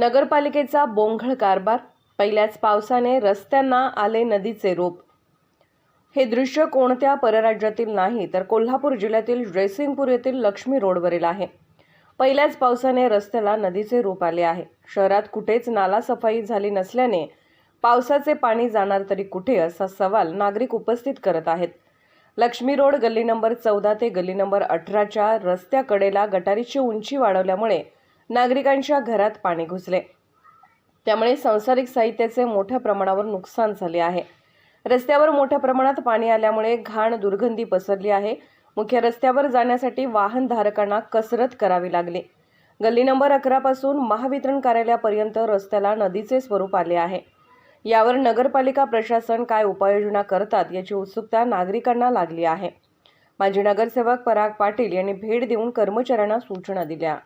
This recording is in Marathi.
नगरपालिकेचा बोंघळ कारभार पहिल्याच पावसाने रस्त्यांना आले नदीचे रूप. हे दृश्य कोणत्या परराज्यातील नाही तर कोल्हापूर जिल्ह्यातील जयसिंगपूर येथील लक्ष्मी रोडवरील आहे. पहिल्याच पावसाने रस्त्याला नदीचे रूप आले आहे. शहरात कुठेच नाला सफाई झाली नसल्याने पावसाचे पाणी जाणार तरी कुठे असा सवाल नागरिक उपस्थित करत आहेत. लक्ष्मी रोड गल्ली नंबर चौदा ते गल्ली नंबर अठराच्या रस्त्याकडेला गटारीची उंची वाढवल्यामुळे नागरिकांच्या घरात पाणी घुसले. त्यामुळे सांसारिक साहित्याचे मोठ्या प्रमाणावर नुकसान झाले आहे. रस्त्यावर मोठ्या प्रमाणात पाणी आल्यामुळे घाण दुर्गंधी पसरली आहे. मुख्य रस्त्यावर जाण्यासाठी वाहनधारकांना कसरत करावी लागली. गल्ली नंबर अकरापासून महावितरण कार्यालयापर्यंत रस्त्याला नदीचे स्वरूप आले आहे. यावर नगरपालिका प्रशासन काय उपाययोजना करतात याची उत्सुकता नागरिकांना लागली आहे. माजी नगरसेवक पराग पाटील यांनी भेट देऊन कर्मचाऱ्यांना सूचना दिल्या.